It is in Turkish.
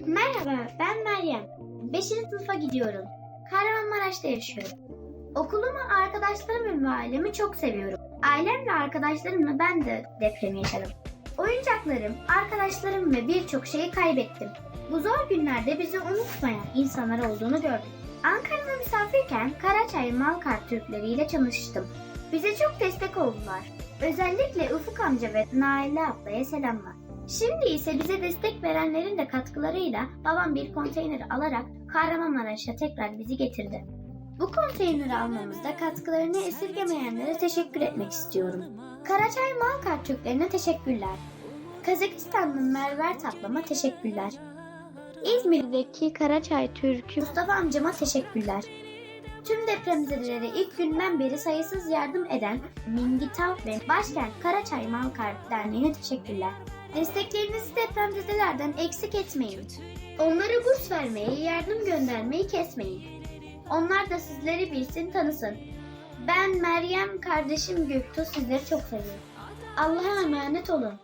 Merhaba, ben Meryem. 5. sınıfa gidiyorum. Kahramanmaraş'ta yaşıyorum. Okulumu, arkadaşlarımı ve ailemi çok seviyorum. Ailem ve arkadaşlarımla ben de deprem yaşadım. Oyuncaklarım, arkadaşlarım ve birçok şeyi kaybettim. Bu zor günlerde bizi unutmayan insanlar olduğunu gördüm. Ankara'da misafirken Karaçay Malkart Türkleri ile tanıştım. Bize çok destek oldular. Özellikle Ufuk amca ve Naile ablaya selamlar. Şimdi ise bize destek verenlerin de katkılarıyla babam bir konteyner alarak Kahramanmaraş'a tekrar bizi getirdi. Bu konteyneri almamızda katkılarını esirgemeyenlere teşekkür etmek istiyorum. Karaçay Malkart Türklerine teşekkürler. Kazakistan'ın Merver Tatlama teşekkürler. İzmir'deki Karaçay Türk'ü Mustafa amcama teşekkürler. Tüm depremzedelere ilk günden beri sayısız yardım eden Mingitav ve Başkent Karaçay Malkart Derneği'ne teşekkürler. Desteklerinizi depremzedelerden eksik etmeyin. Onlara burs vermeyi, yardım göndermeyi kesmeyin. Onlar da sizleri bilsin, tanısın. Ben Meryem, kardeşim Göktuğ sizleri çok seviyorum. Allah'a emanet olun.